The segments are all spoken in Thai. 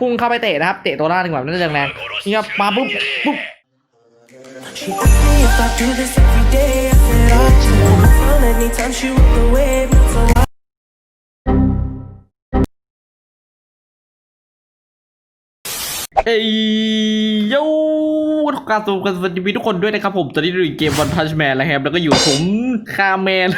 พุ่งเข้าไปเตะนะครับ เตะตัวล่างหนึ่งแบบนั้นแรงๆนี่ครับมาปุ๊บปุ๊บเอ้ยโย การสูกันสวัสดีทุกคนด้วยนะครับผมตอนนี้เราอยู่เกมวันพัชแมนแล้วครับแล้วก็อยู่ผมคาแมน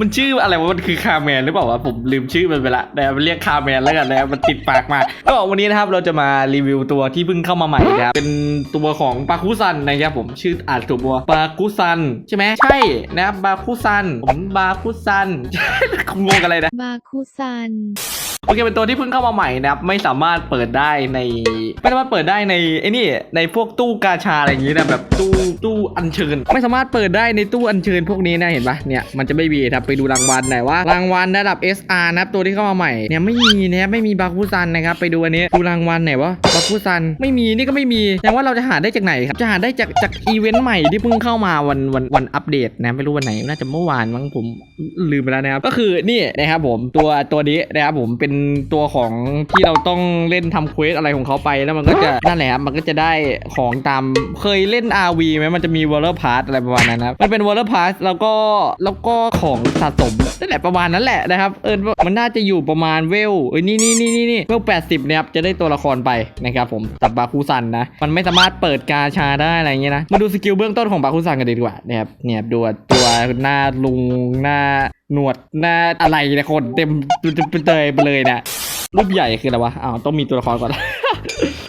มันชื่ออะไรวะมันคือคาแมนหรือเปล่าวะผมลืมชื่อมันไปละแต่มันเรียกคาแมนแล้วกันนะครับมันติดปากมาก็วันนี้นะครับเราจะมารีวิวตัวที่เพิ่งเข้ามาใหม่นะครับเป็นตัวของปาคุซันนะครับผมชื่ออ่านถูกปะปาคุซันใช่ไหมใช่นะครับบาคุซันผมบาคุซันงงอะไรนะบาคุซัน โอเคเป็นตัวที่เพิ่งเข้ามาใหม่นะครับไม่สามารถเปิดได้ใน ไม่สามารถเปิดได้ในไอ้นี่ในพวกตู้กาชาอะไรอย่างงี้นะแบบตู้ตู้อัญเชิญ ไม่สามารถเปิดได้ในตู้อัญเชิญพวกนี้นะเห็นปะเนี่ยมันจะไม่มีครับไปดูรางวัลหน่อยว่ารางวัลระดับ SR นะครับตัวที่เข้ามาใหม่เนี่ยไม่มีนะครับไม่มีบาคุซันนะครับไปดูอันนี้ดูรางวัลหน่อยวะบาคุซันไม่มีนี่ก็ไม่มีแสดงว่าเราจะหาได้จากไหนครับจะหาได้จากจากอีเวนต์ใหม่ที่เพิ่งเข้ามาวันวันวันอัปเดตนะไม่รู้วันไหนน่าจะเมื่อวานมั้งผมลืมไปแล้วนะครับก็คือนี่นะครับผมตัวตัวนี้นะครับผมเป็นตัวของที่เราต้องเล่นทำเควสอะไรของเขาไปแล้วมันก็จะนั่นแหละครับมันก็จะได้ของตามเคยเล่น RV ไหมมันจะมี w o r l e r Pass อะไรประมาณนั้นนะครับมันเป็น w o r l e r Pass แล้วก็แล้วก็ของสะสมนั่นแหละประมาณนั้นแหละนะครับเออมันน่าจะอยู่ประมาณเวลเอ้ยนี่นี่นี่นี่นี่เวล80เนี่ยครับจะได้ตัวละครไปนะครับผมตับบาคูซันนะมันไม่สามารถเปิดกาชาได้อะไรอย่างเงี้ยนะมาดูสกิลเบื้องต้นของบาคูซันกันดีกว่านะครับเนี่ยดูตัวหน้าลุงหน้า หนวดหน้าอะไรนะคนเต็มเตยไปเลยนะรูปใหญ่คืออะไรวะอ้าวต้องมีตัวละครก่อน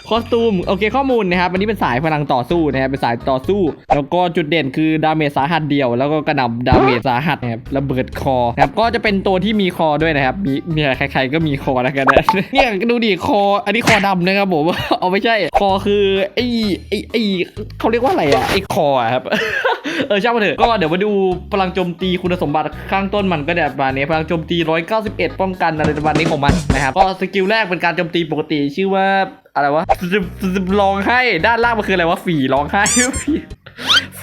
คอสตูม โอเคข้อมูลนะครับอันนี้เป็นสายพลังต่อสู้นะครับเป็นสายต่อสู้ แล้วก็จุดเด่นคือดาเมจสาหัสเดียว แล้วก็กระหน่ำดาเมจสาหัสนะครับระเบิดคอนะครับก็จะเป็นตัวที่มีคอด้วยนะครับมีเนี่ยใคร ๆ ก็มีคอแล้วกันนะเนี่ยดูดิคอ อันนี้คอดำนะครับผมเอาไม่ใช่ คอคือไอ้ไอ้ไอ้เขาเรียกว่าอะไรอะไอ้คอครับ เออช่างมันเถอะก็เดี๋ยวมาดูพลังโจมตีคุณสมบัติข้างต้นมันก็แบบประมาณนี้พลังโจมตี 191 ป้องกันอะไรประมาณนี้ของมันนะครับก็สกิลแรกเป็นการโจมตีปกติชื่อว่าอะไรวะร้องไห้ด้านล่างมันคืออะไรวะฝีร้องไห้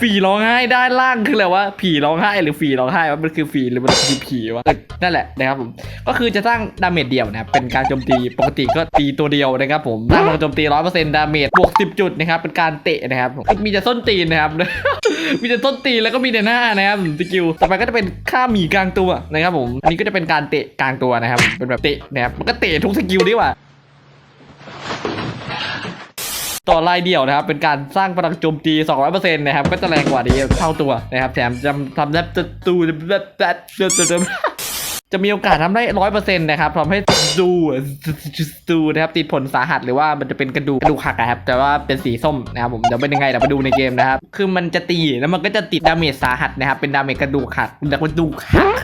ฝีร้องไห้ด้านล่างคืออะไรวะผีร้องไห้หรือฝีร้องไห้วะมันคือฝีหรือมันคือผีวะนั่นแหละนะครับผมก็คือจะสร้างดาเมจเดียวนะครับเป็นการโจมตีปกติก็ตีตัวเดียวนะครับผมสร้างพลังโจมตี100%ดาเมจบวก10จุดนะครับเป็นการเตะนะครับมีแต่ส้นตีนนะครับมีแต่ต้นตีนแล้วก็มีแต่หน้านะครับสกิลต่อไปก็จะเป็นค่าหมีกลางตัวนะครับผมอันนี้ก็จะเป็นการเตะกลางตัวนะครับเป็นแบบเตะนะครับมันก็เตะทุกสกิลดีกว่า ต่อลายเดี่ยวนะครับ เป็นการสร้างพลังโจมตี 200%นะครับ ก็จะแรงกว่านี้เท่าตัวนะครับแถมจะทำได้ตูแบบแบบจะมีโอกาสทำได้ร้อยเปอร์เซ็นต์นะครับทำให้ดูดูนะครับติดผลสาหัสหรือว่ามันจะเป็นกระดูกกระดูกหักนะครับ แต่ว่าเป็นสีส้มนะครับผมเดี๋ยวเป็นยังไงเดี๋ยวไปดูในเกมนะครับ คือมันจะตีแล้วมันก็จะติดดาเมจสาหัสนะครับ เป็นดาเมจกระดูกหักกระดูกหัก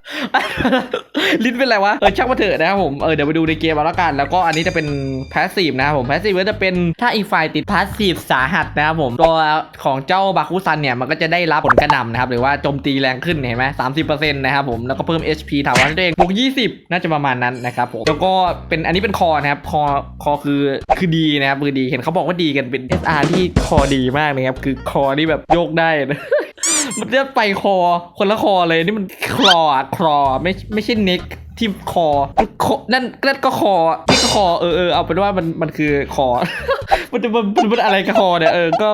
ลิ้นเป็นไรวะ เออช่างมาเถอะนะครับผม เออเดี๋ยวไปดูในเกมเอาล้วกัน แล้วก็อันนี้จะเป็นพาสซีฟนะครับผมพาสซีฟก็จะเป็นถ้าอีกฝ่ายติดพาสซีฟสาหัสนะครับผมตัวของเจ้าบาคุซันเนี่ยมันก็จะได้รับผลกระหน่ำนะครับหรือว่าโจมตีแรงขึ้นเห็นไหมสามสิบเปอร์เซ็นต์นะครับผมแล้วก็เพิ่ม HP ถาวรให้ตัวเองบวกยี่สิบน่าจะประมาณนั้นนะครับผมแล้วก็เป็นอันนี้เป็นคอนะครับคอคอคือคือดีนะครับคือดีเห็นเขาบอกว่าดีกันเป็น SR ที่คอดีมากนะครับคือคอที่แบบโยกได้นะ มันจะไปคอ คนละคอเลยนี่มันคลออะคลอไม่ไม่ใช่เน็กที่คอคอนั่นนั่นก็คอนี่ก็คอเออเออเอาเป็นว่ามันมันคือคอ มันจะมันมันอะไรกับคอเนี่ยเออก็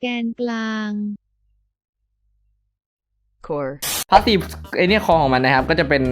แกนกลาง core พาสซีฟไอเนี่ยคอของมันนะครับ ก็จะเป็น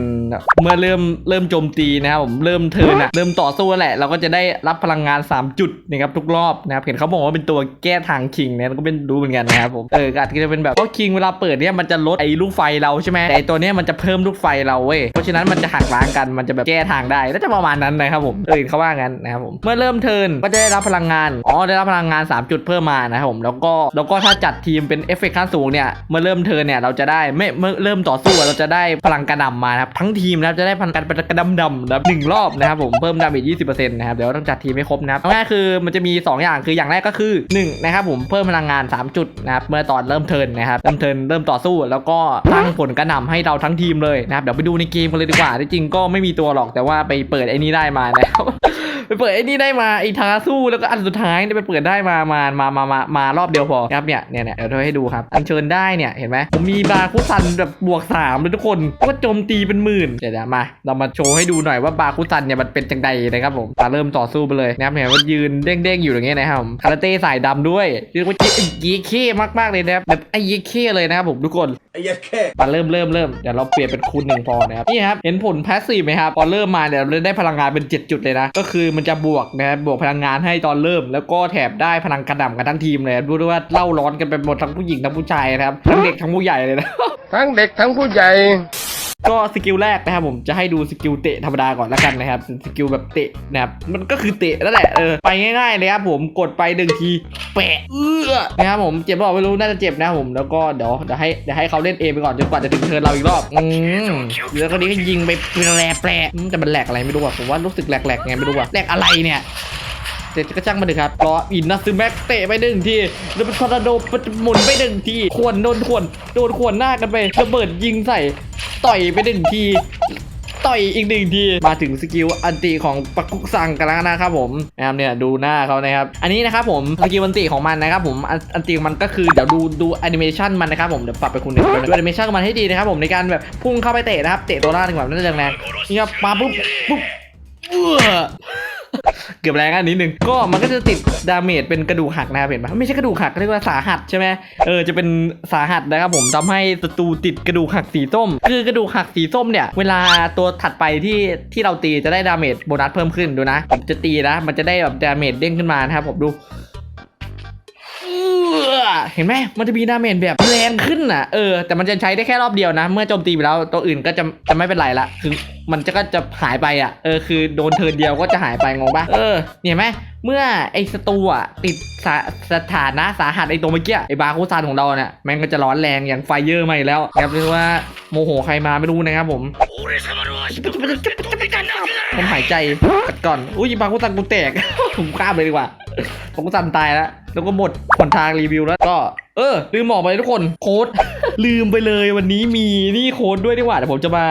เมื่อเริ่มเริ่มโจมตีนะครับผมเริ่มเทิร์นอะเริ่มต่อสู้แหละ เราก็จะได้รับพลังงาน 3 จุดนะครับทุกรอบนะครับเห็นเขาบอกว่าเป็นตัวแก้ทางคิงเนี่ยก็เป็นรู้เหมือนกันนะครับผมเอออาจจะเป็นแบบเพราะคิงเวลาเปิดเนี่ยมันจะลดไอ้ลูกไฟเราใช่ไหมแต่ไอ้ตัวเนี้ยมันจะเพิ่มลูกไฟเราเว้ยเพราะฉะนั้นมันจะหักล้างกันมันจะแบบแก้ทางได้น่าจะประมาณนั้นนะครับผมเออเขาว่างั้นนะครับผมเมื่อเริ่มเทิร์นก็จะได้รับพลังงานอ๋อได้รับพลังงาน 3 จุดเพิ่มมานะครับผมแล้วก็แล้วก็ถ้าจัดทีมเป็นเอฟเฟกต์ขั้นสูงเนี่ยเมื่อเริ่มเทิร์นเนี่ยเราจะได้ไม่เมื่อเริ่มต่อสู้เราจะได้พลังกระหน่ำมานะครับทั้งทีมนะครับจะได้พลังการกระดำดำนะครับหนึ่งรอบนะครับผมเพิ่มดาเมจยี่สิบเปอร์เซ็นต์นะครับเดี๋ยวต้องจัดทีมให้ครบนะครับเอาง่ายคือมันจะมี 2 อย่างคืออย่างแรกก็คือ1นะครับผมเพิ่มพลังงาน 3 จุดนะครับเมื่อตอนเริ่มเทิร์นนะครับเริ่มเทิร์นเริ่มต่อสู้ แล้วก็สร้างผลกระหน่ำให้เราทั้งทีมเลยนะครับเดี๋ยวไปดูในเกมกันเลยดีกว่าที่จริงก็ไม่มีตัวหรอกแต่ว่าไปเปิดไอ้นี้ได้มานะครับ ไปเปิดไอ้นี่ได้มาไอ้ทาสู้แล้วก็อันสุดท้ายเนี่ยไปเปิดได้มามามามามามารอบเดียวพอครับเนี่ยเนี่ยเนี่ยเดี๋ยวเธอให้ดูครับ อัญเชิญได้เนี่ยเห็นไหมผมมีบาคุซันแบบบวกสามเลยทุกคนก็โจมตีเป็นหมื่นเดี๋ยวเดี๋ยวมา เรามาโชว์ให้ดูหน่อยว่าบาคุซันเนี่ยมันเป็นจังใดนะครับผมมาเริ่มต่อสู้ไปเลยนะครับเนี่ยว่ายืนเด้งๆอยู่อย่างเงี้ยนะครับผมคาราเต้สายดำด้วยเรียกว่ายีเค้มากๆเลยนะครับแบบไอ้ยีเค้เลยนะครับผมทุกคนไอ้ยัดแค่มาเริ่มเริ่มเริ่มเดี๋ยวเราเปลี่ยนเป็นคูณหนึ่งพอนะครับนี่ครับเห็นผลแพสซีฟไหมครับพอเริ่มมาเดี๋ยวเราได้พลังงานเป็น 7 จุดเลยนะก็คือมันจะบวกนะครับบวกพลังงานให้ตอนเริ่ม แล้วก็แถบได้พลังกระหน่ำกันทั้งทีมเลยดูด้วยว่าเล่าร้อนกันไปหมดทั้งผู้หญิงทั้งผู้ชายนะครับทั้งเด็กทั้งผู้ใหญ่เลยนะทั้งเด็กทั้งผู้ใหญ่ ก็สกิลแรกนะครับผมจะให้ดูสกิลเตะธรรมดาก่อนแล้วกันนะครับสกิลแบบเตะนะครับมันก็คือเตะนั่นแหละเออไปง่ายๆเลยครับผมกดไปหนึ่งทีแปะเอื้อนะครับผมเจ็บหรือเปล่าไม่รู้น่าจะเจ็บนะครับผมแล้วก็เดี๋ยวเดี๋ยวให้เดี๋ยวให้เขาเล่นเอไปก่อนจนกว่าจะถึงเทิร์นเราอีกรอบอืมแล้วก็นี้ก็ยิงไปแปรแปรอืมแต่มันแหลกอะไรไม่รู้อะผมว่ารู้สึกแหลกๆไงไม่รู้อะแหลกอะไรเนี่ยเดี๋ยวก็ช่างมันเถอะครับรออินนัสซึแม็กเตะไปหนึ่งทีแล้วเป็นทอร์นาโดหมุนไปหนึ่งทีขวนโดนขวนโดนขวนหน้ากันไประเบิดยิงใส่ ต่อยไปหนึ่งที ต่อยอีกหนึ่งที มาถึงสกิลอันติของปักกุกซังกันแล้วนะครับผมนะครับเนี่ยดูหน้าเขานะครับ อันนี้นะครับผมสกิลอันติของมันนะครับผมอันติของมันก็คือเดี๋ยวดูดูแอนิเมชันมันนะครับผมเดี๋ยวปรับไปคุณหนึ่งดูแอนิเมชันของมันให้ดีนะครับผมในการแบบพุ่งเข้าไปเตะนะครับเตะตัวล่างแบบนั้นแรงๆนี่ครับมาปุ๊บปุ๊บ เกือบแรงอันนิดนึงก็มันก็จะติดดาเมจเป็นกระดูกหักนะครับเห็นปะไม่ใช่กระดูกหักเรียกว่าสาหัสใช่ไหมเออจะเป็นสาหัสนะครับผมทำให้ศัตรูติดกระดูกหักสีส้ม คือกระดูกหักสีส้มเนี่ย เวลาตัวถัดไปที่ที่เราตีจะได้ดาเมจโบนัสเพิ่มขึ้นดูนะผมจะตีนะ มันจะได้แบบดาเมจเด้งขึ้นมานะครับผมดูเอื้อเห็นไหมมันจะมีดาเมจแบบแรงขึ้นอะ เออ แต่มันจะใช้ได้แค่รอบเดียวนะ เมื่อโจมตีไปแล้ว ตัวอื่นก็จะจะไม่เป็นไรละ คือ มันจะก็จะหายไปอะ เออคือโดนเทิร์นเดียวก็จะหายไปงงปะเออเห็นไหมเมื่อไอ้ศัตรูอะติดสาสถานะสาหัสไอ้ตัวเมื่อกี้ไอ้บาโคซานของเราเนี่ยแม่งก็จะร้อนแรงอย่างไฟเยอร์มาอีกแล้วนะครับเรียกว่าโมโหใครมาไม่รู้นะครับผมผมหายใจกัดก่อน อุ้ยบาคุซันกูแตก ผมข้ามเลยดีกว่าบาคุซันตายแล้ว แล้วก็หมดหนทางรีวิวแล้วก็ เออลืมบอกไปทุกคนโค้ด ลืมไปเลยวันนี้มีนี่โค้ดด้วยดีกว่าเดี๋ยวผมจะมา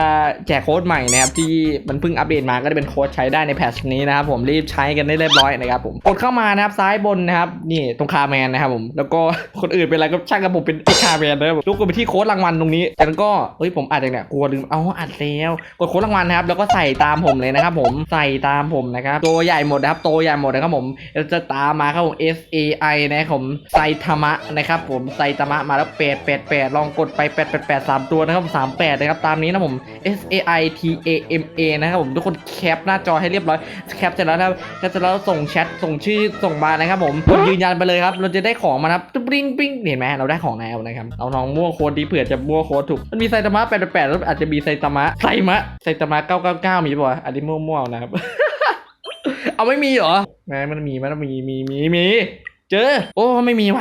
แจกโค้ดใหม่นะครับที่มันเพิ่งอัปเดตมาก็จะเป็นโค้ดใช้ได้ในแพทช์นี้นะครับผมรีบใช้กันได้เรียบร้อยนะครับผมกดเข้ามานะครับซ้ายบนนะครับนี่ตรงคาแมนนะครับผมแล้วก็คนอื่นเป็นอะไรก็ช่างกับผมเป็นไอ้คาแมนนะครับผมทุกคนไปที่โค้ดรางวัลตรงนี้จากนั้นก็เฮ้ยผมอัดอย่างเนี้ยกลัวลืมเอาอัดแล้วกดโค้ดรางวัลนะครับแล้วก็ใส่ตามผมเลยนะครับผมใส่ตามผมนะครับตัวใหญ่หมดนะครับตัวใหญ่หมดนะครับผมแล้วจะตามมาครับผม S A I นะครับผมไซทามะนะครับผมไซทามะมาแล้วแปดแปดแปดลองกดไปแปดแปดแปดสามตัวนะครับสามแปดนะครับ ตามนี้นะผม S A I T A M A นะครับผมทุกคนแคปหน้าจอให้เรียบร้อย แคปเสร็จแล้วนะครับแคปเสร็จแล้วส่งแชทส่งชื่อส่งมานะครับผมกดยืนยันไปเลยครับ เราจะได้ของมานะครับปิ้งปิ้งเห็นไหมเราได้ของแล้วนะครับเอาน้องมั่วโค้ดดีเผื่อจะมั่วโค้ดถูกมันมีไซตามะแปดแปดแล้วอาจจะมีไซตามะไซมะไซตามะเก้าเก้าเก้ามีป่ะอันนี้มั่วๆนะครับเอาไม่มีเหรอแหมมันมีมันมีมีมีมีเจอ โอ้ ไม่มีว่ะ